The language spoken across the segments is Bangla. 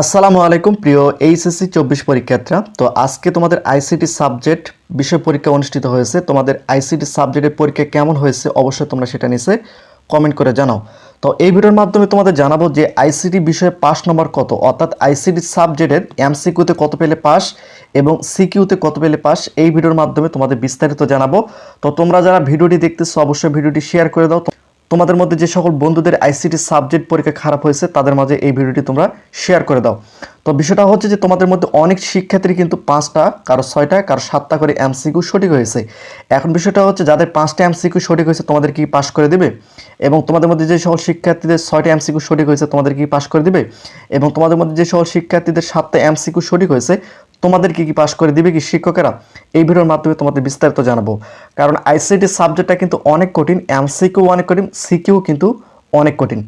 আসসালামু আলাইকুম, প্রিয় এইচএসসি চব্বিশ পরীক্ষার্থীরা। তো আজকে তোমাদের আইসিটি সাবজেক্ট, বিষয় পরীক্ষা অনুষ্ঠিত হয়েছে। তোমাদের আইসিটি সাবজেক্টের পরীক্ষা কেমন হয়েছে অবশ্যই তোমরা সেটা নিচে কমেন্ট করে জানাও। তো এই ভিডিওর মাধ্যমে তোমাদের জানাব যে আইসিটি বিষয়ে পাস নম্বর কত? অর্থাৎ আইসিটি সাবজেক্টের এমসিকিউতে কত পেলে পাস এবং সিকিউতে কত পেলে পাস এই ভিডিওর মাধ্যমে তোমাদের বিস্তারিত জানাব। তো তোমরা যারা ভিডিওটি দেখতেছো, অবশ্যই ভিডিওটি শেয়ার করে দাও। তোমাদের মধ্যে যে সকল বন্ধুদের আইসিটি সাবজেক্ট পরীক্ষা খারাপ হয়েছে, তাদের মাঝে এই ভিডিওটি তোমরা শেয়ার করে দাও। তো বিষয়টা হচ্ছে যে তোমাদের মধ্যে অনেক শিক্ষার্থী কিন্তু পাঁচটা, কারও ছয়টা, কারও সাতটা করে এমসিকিউ সঠিক হয়েছে। এখন বিষয়টা হচ্ছে যাদের পাঁচটা এমসিকিউ সঠিক হয়েছে, তোমাদের কি পাস করে দেবে? এবং তোমাদের মধ্যে যে সকল শিক্ষার্থীদের ছয়টা এমসিকিউ সঠিক হয়েছে, তোমাদের কি পাস করে দিবে? এবং তোমাদের মধ্যে যে সকল শিক্ষার্থীদের সাতটা এমসিকিউ সঠিক হয়েছে তোমাদের কি কি পাস করে দিবে কি শিক্ষকেরা? এই ভিডিওর মাধ্যমে তোমাদের বিস্তারিত জানাব। কারণ আইসিটি সাবজেক্টটা কিন্তু অনেক কঠিন এমসিকিউ অনেক কঠিন সিকিউ কিন্তু অনেক কঠিন।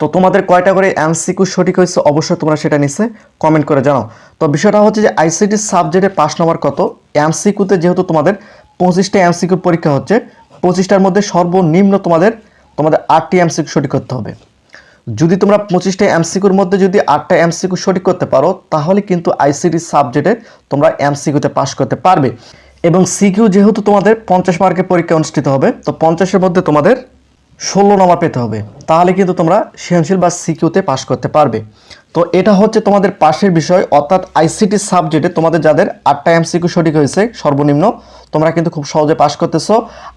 তো তোমাদের কয়টা করে এমসিকিউ সঠিক হয়েছে অবশ্যই তোমরা সেটা নিচে কমেন্ট করে জানাও। তো বিষয়টা হচ্ছে যে আইসিটি সাবজেক্টে পাস নম্বর কত? এমসিকিউতে যেহেতু তোমাদের পঁচিশটা এমসিকিউ পরীক্ষা হচ্ছে, পঁচিশটার মধ্যে সর্বনিম্ন তোমাদের তোমাদের আটটি এমসিকিউ সঠিক করতে হবে। যদি তোমরা পঁচিশটা এমসিকুর মধ্যে যদি আটটা এমসিকিউ সঠিক করতে পারো, তাহলে কিন্তু আইসিটি সাবজেক্টে তোমরা এমসিকিউতে পাশ করতে পারবে। এবং সিকিউ যেহেতু তোমাদের পঞ্চাশ মার্কের পরীক্ষা অনুষ্ঠিত হবে, তো পঞ্চাশের মধ্যে তোমাদের ষোলো নম্বর পেতে হবে। তাহলে কিন্তু তোমরা সৃজনশীল বা সিকিউতে পাশ করতে পারবে। তো এটা হচ্ছে তোমাদের পাশের বিষয়, অর্থাৎ আইসিটি সাবজেক্টে তোমাদের যাদের আটটা এমসিকিউ সঠিক হয়েছে, সর্বনিম্ন, তোমরা কিন্তু খুব সহজে পাশ করতেছো।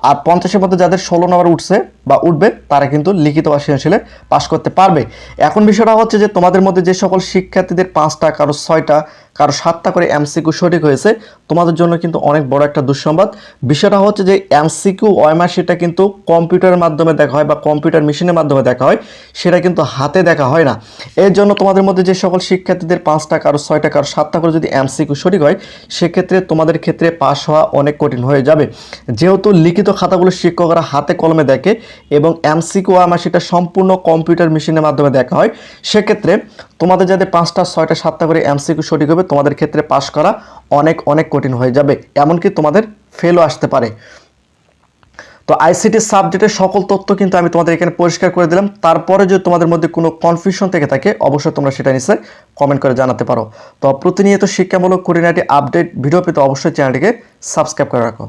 আর পঞ্চাশের মধ্যে যাদের ষোলো নম্বর উঠছে বা উঠবে, তারা কিন্তু লিখিত বা সৃজনশীলে পাস করতে পারবে। এখন বিষয়টা হচ্ছে যে তোমাদের মধ্যে যে সকল শিক্ষার্থীদের পাঁচটা, কারও ছয়টা, কারও সাতটা করে এমসিকিউ সঠিক হয়েছে, তোমাদের জন্য কিন্তু অনেক বড় একটা দুঃসংবাদ। বিষয়টা হচ্ছে যে এমসিকিউ ওয়মার সেটা কিন্তু কম্পিউটারের মাধ্যমে দেখা হয় বা কম্পিউটার মেশিনের মাধ্যমে দেখা হয়, সেটা কিন্তু হাতে দেখা হয় না। এর জন্য তোমাদের মধ্যে যে সকল শিক্ষার্থীদের পাঁচটা কারও ছয়টা কারও সাতটা করে যদি এমসিকিউ সঠিক হয়, সেক্ষেত্রে তোমাদের ক্ষেত্রে পাস হওয়া অনেক কঠিন হয়ে যাবে। যেহেতু লিখিত খাতাগুলো শিক্ষকরা হাতে কলমে দেখে এবং এমসিকিউ আমার সেটা সম্পূর্ণ কম্পিউটার মেশিনের মাধ্যমে দেখা হয়, সেক্ষেত্রে তোমাদের যাদের পাঁচটা, ছয়টা, সাতটা করে এমসিকিউ সঠিক হবে, তোমাদের ক্ষেত্রে পাস করা অনেক অনেক কঠিন হয়ে যাবে। এমনকি তোমাদের ফেলও আসতে পারে। তো আইসিটি সাবজেক্টের সকল তথ্য কিন্তু আমি তোমাদের এখানে পরিষ্কার করে দিলাম। তারপরে যদি তোমাদের মধ্যে কোনো কনফিউশন থেকে থাকে, অবশ্যই তোমরা সেটা নিচে কমেন্ট করে জানাতে পারো। তো প্রতিনিয়ত শিক্ষামূলক খুঁটিনাটি আপডেট, ভিডিও পেতে অবশ্যই চ্যানেলটিকে সাবস্ক্রাইব করে রাখো।